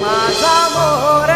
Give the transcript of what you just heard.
Mas amor